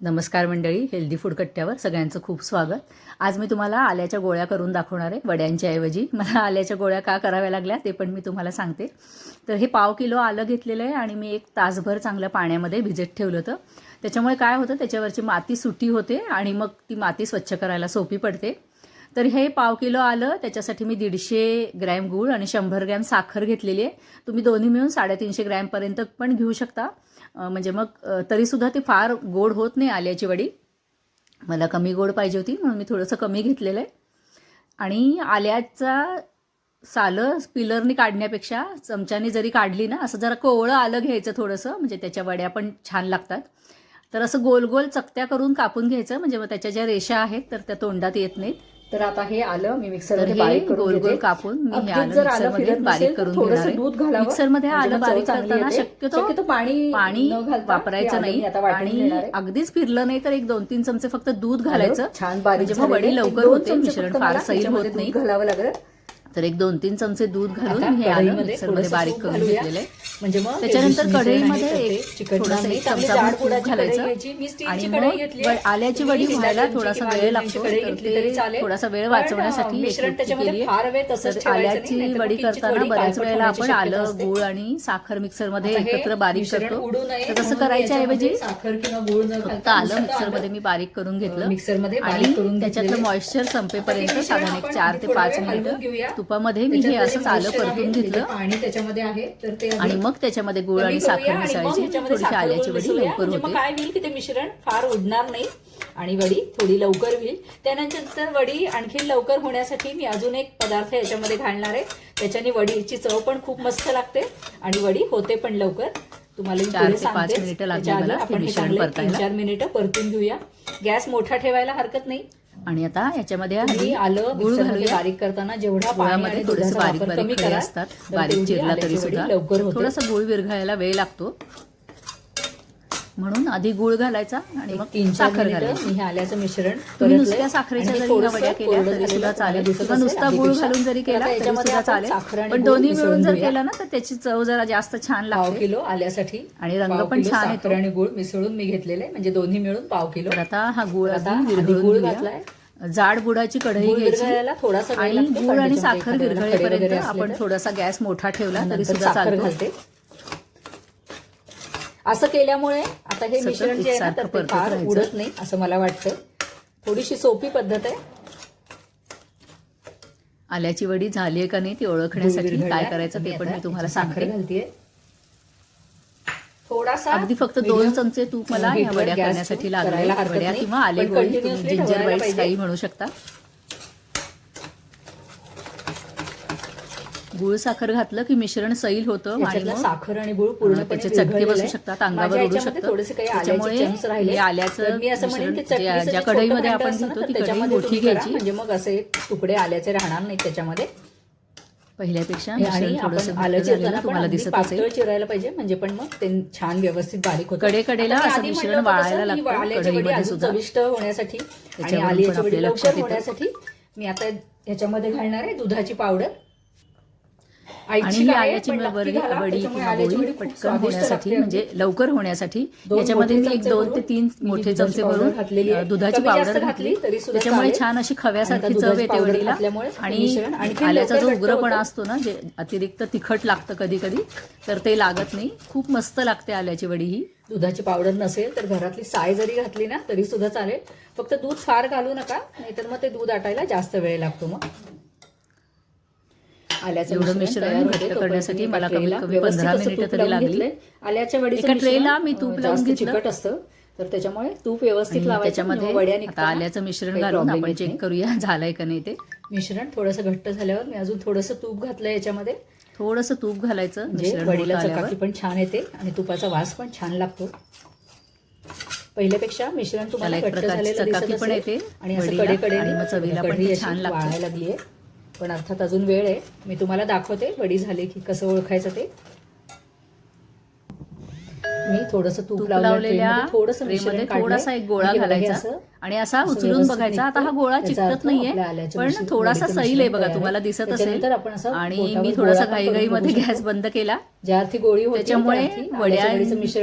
नमस्कार मंडळी healthy food कट्ट्यावर सगळ्यांचं खूप स्वागत. आज मी तुम्हाला आल्याच्या गोळ्या करून दाखवणार आहे वड्यांच्या ऐवजी. मला आल्याच्या गोळ्या का कराव्या लागल्या ते पण मी तुम्हाला सांगते. तर हे पाव किलो आलं घेतलेलं आहे आणि मी एक तासभर चांगलं पाण्यामध्ये भिजत ठेवलं होतं. त्याच्यामुळे काय होतं त्याच्यावरची माती सुटी होते आणि मग ती माती स्वच्छ करायला सोपी पडते. तर हे पाव किलो आलं त्याच्यासाठी मी दीडशे ग्रॅम गूळ आणि शंभर ग्रॅम साखर घेतलेली आहे. तुम्ही दोन्ही मिळून साडेतीनशे ग्रॅमपर्यंत पण घेऊ शकता. म्हणजे मग तरीसुद्धा ते फार गोड होत नाही आल्याची वडी मला कमी गोड पाहिजे होती म्हणून मी थोडंसं कमी घेतलेलं आहे. आणि आल्याचा सालं पिलरनी काढण्यापेक्षा चमच्याने जरी काढली ना असं जरा कोवळं आलं घ्यायचं थोडंसं म्हणजे त्याच्या वड्या पण छान लागतात. तर असं गोल गोल चकत्या करून कापून घ्यायचं म्हणजे मग त्याच्या ज्या रेषा आहेत तर त्या तोंडात येत नाहीत. तर आता हे आलं मी हे बारीक गोल गोल. कापून मी जर आलं फिरत बारीक करून थोडंसं. दूध घालावं मिक्सरमध्ये आलं बारीक करताना येते. शक्यतो पाणी पाणी वापरायचं नाही आणि. अगदीच फिरलं नाही तर एक दोन तीन चमचे फक्त दूध घालायचं छान बारीक म्हणजे वडी. लवकर होते मिश्रण फार सैल होत नाही घालावं लागेल तर एक दोन तीन चमचे दूध घालून हे आलं मिक्सरमध्ये बारीक करून. घेतलेलं म्हणजे मग त्याच्यानंतर कढईमध्ये एक थोडासा. एक चमचा तूप घालायचं आणि मग. आल्याची वडी व्हायला थोडासा वेळ लागतो ते. थोडासा वेळ वाचवण्यासाठी केली तर आल्याची वडी करताना बऱ्याच वेळेला आपण आलं. गूळ आणि साखर मिक्सरमध्ये एकत्र बारीक करतो तर तसं करायच्या ऐवजी साखर किंवा गूळ फक्त आलं मिक्सरमध्ये मी बारीक करून घेतलं मिक्सरमध्ये आणि त्याच्यातलं. मॉइश्चर संपेपर्यंत साधारण एक चार ते पाच मिनिटं. तुपामध्ये मी हे असंच आलं परतून घेतलं. पाणी त्याच्यामध्ये आहे तर ते आणि मग त्याच्यामध्ये गुळ आणि साखर आणि मिसळायची. थोडीशी आल्याची वडी. लवकर म्हणजे होते. काय होईल की ते मिश्रण फार उडणार नाही आणि वडी थोडी लवकर होईल. त्यानंतर वडी आणखी लवकर होण्यासाठी मी अजून एक पदार्थ याच्यामध्ये घालणार आहे. त्याच्याने वडीची चव पण खूप मस्त लागते आणि वडी होते पण लवकर. तुम्हाला चार ते पाच. मिनिटं लागली मला हे मिश्रण परतायला. चार मिनिटं परतून घेऊया. गॅस मोठा ठेवायला हरकत नाही. आणि आता याच्यामध्ये आधी आलं गुळ मिक्सरमध्ये घालूया. बारीक करताना जेवढा गुळामध्ये थोडेसे बारीक बारीक करा असतात. बारीक चिरला तरी सुद्धा. थोडासा गुळ विरघळायला वेळ लागतो. म्हणून आधी गुळ घालायचा आणि मग तीन साखर घालायची. हे आल्याचं मिश्रण. नुसत्या साखरेच्या जरी वड्या केल्या तरी सुद्धा चालेल. किंवा नुसता गुळ. घालून जरी केला तरी सुद्धा चालेल. पण दोन्ही मिळून जर. केलं ना तर त्याची चव जरा जास्त छान लागते. किलो आल्यासाठी आणि रंग पण छान येतो. आणि गुळ मिसळून मी घेतलेले म्हणजे दोन्ही मिळून पाव किलो. आता हा गुळ गुळ घातलाय. जाड बुडाची कढई घ्यायची आणि गुळ आणि त्याच्यामध्ये साखर विरघळेपर्यंत आपण. थोडासा गॅस मोठा ठेवला तरी सुद्धा साखर चालतो घालते असं केल्यामुळे आता हे मिश्रण जे आहे ना तर ते फार. उडत नाही असं मला वाटतं थोडीशी सोपी पद्धत आहे आल्याची वडी झाली आहे का नाही ती ओळखण्यासाठी काय. करायचं ते पण मी तुम्हाला साखर घालतीये थोडासा अगदी फक्त दोन चमचे तूप मला या वड्या करण्यासाठी लागले वड्या. किंवा आले गोळी जिंजर पाहिजे. काही म्हणू शकता गुळ साखर घातलं की मिश्रण सैल होतं आणि साखर आणि गुळ पूर्णपणे त्याचे चटके बसू. शकतात अंगावर उडू याच्यामध्ये शकतं थोडेसे काही आल्याचे त्याच्यामुळे आल्याचं ज्या कढईमध्ये आपण घेतो ती कढई त्याच्यामध्ये मोठी. घ्यायची म्हणजे मग असे तुकडे आल्याचे राहणार नाही त्याच्यामध्ये पहिल्यापेक्षा आणि आपण आलं चिरताना तुम्हाला दिसत असेल चिरायला पाहिजे म्हणजे पण मग ते छान व्यवस्थित बारीक होतं कडेकडेला आता मी असं मिश्रण वाळायला लागतं. चविष्ट होण्यासाठी आणि लवकर लक्षात. होण्यासाठी मी आता ह्याच्यामध्ये घालणार आहे दुधाची पावडर आणि ही आल्याची वडी. वडी किंवा गोळी पटकन होण्यासाठी म्हणजे लवकर होण्यासाठी याच्यामध्ये मी एक दोन ते तीन मोठे चमचे भरून दुधाची पावडर घातली त्याच्यामुळे. छान अशी खव्यासारखी चव येते वडीला. आणि आल्याचा जो उग्रपणा. असतो ना जे अतिरिक्त तिखट लागतं कधी कधी तर ते लागत नाही. खूप मस्त लागते आल्याची वडी ही. दुधाची पावडर नसेल तर घरातली साय जरी घातली ना तरी सुद्धा चालेल. फक्त दूध फार घालू नका नाहीतर मग ते दूध आटायला जास्त वेळ लागतो मग. आल्याचं मिश्रण करण्यासाठी मला एका कमीत ट्रेला कमी व्यवस्थित 15 असं मिनिटं तरी लागली. आल्याच्या वडीचं एका मिश्रण, ट्रेला मी तूप लावून. चिकट असतं तर त्याच्यामुळे तूप व्यवस्थित आणि लावायचं त्याच्यामध्ये वड्या आता निघताना आल्याचं मिश्रण घालून आपण चेक. करूया झालंय का नाही ते मिश्रण थोडंसं घट्ट झाल्यावर मी अजून थोडंसं तूप घातलं याच्यामध्ये थोडंसं तूप घालायचं वडीला चकाकी पण छान येते आणि तुपाचा वास पण छान लागतो पहिल्यापेक्षा मिश्रण तुम्हाला घट्ट झालेलं दिसत पण असेल. येते आणि असं आणि मग चवीला पण छान लागली आहे पण अर्थात अजून वेळ आहे मी तुम्हाला दाखवते वडी झाली की कसं ओळखायचं ते मी थोडंसं तूप लावलेल्या थोडंसं एक गोळा घालायचा आणि असा उचलून बघायचा आता हा. गोळा चिकटत नाहीये पण थोडासा सैल आहे बघा तुम्हाला. दिसत असेल त्याच्यानंतर आपण असं आणि मी थोडासा बघू शकतो. गॅस बंद केला ज्या अर्थी गोळी त्याच्यामुळे वड्या.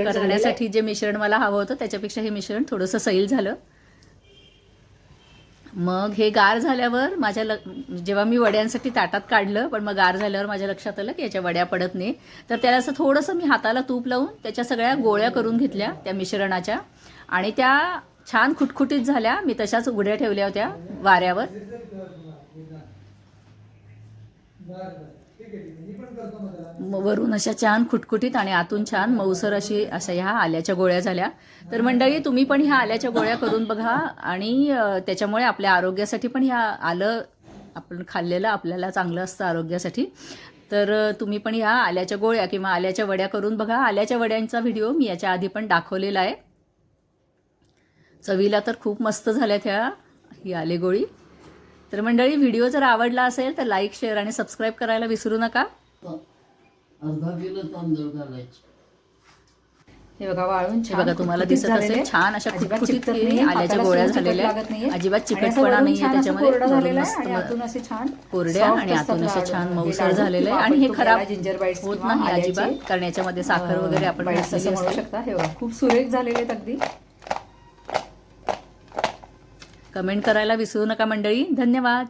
करण्यासाठी जे मिश्रण मला हवं होतं त्याच्यापेक्षा हे मिश्रण थोडंसं सैल झालं मग हे गार झाल्यावर माझ्या ल जेव्हा मी वड्यांसाठी ताटात काढलं पण मग गार झाल्यावर माझ्या लक्षात आलं की याच्या वड्या पडत नाही तर त्याला असं थोडंसं मी हाताला तूप लावून त्याच्या सगळ्या गोळ्या करून घेतल्या त्या मिश्रणाच्या. आणि त्या छान खुटखुटीत झाल्या. मी तशाच उघड्या ठेवल्या होत्या वाऱ्यावर. वरून अशा छान खुटखुटीत आणि आतून छान मऊसर अशी अशा ह्या आल्याच्या गोळ्या झाल्या. तर मंडळी तुम्ही पण ह्या आल्याच्या गोळ्या करून बघा आणि त्याच्यामुळे आपल्या आरोग्यासाठी पण ह्या आलं आपण खाल्लेलं आपल्याला चांगलं असतं आरोग्यासाठी. तर तुम्ही पण ह्या आल्याच्या गोळ्या किंवा आल्याच्या वड्या करून बघा. आल्याच्या वड्यांचा व्हिडिओ मी याच्या आधी पण दाखवलेला आहे. चवीला तर खूप मस्त झाल्यात ह्या ही आले गोळी. तर मंडळी व्हिडिओ जर आवडला असेल तर लाईक शेअर आणि सबस्क्राईब करायला विसरू नका. अर्धा किलो तांदूळ घालायचे. हे बघा वाळून हे बघा तुम्हाला दिसत असेल छान अशा खुटखुटीत आल्याच्या गोळ्या झालेल्या. अजिबात चिकटपणा नाहीये त्याच्यामध्ये. मस्त आहे कोरड्या आणि आतून असे. छान हे मऊसर झालेले. किंवा आणि हे खराब ginger bites होत नाही अजिबात. कारण याच्यामध्ये साखर वगैरे आपण म्हणू शकता. हे बघा खूप सुरेख झालेले आहेत अगदी. कमेंट करायला विसरू नका मंडळी. धन्यवाद.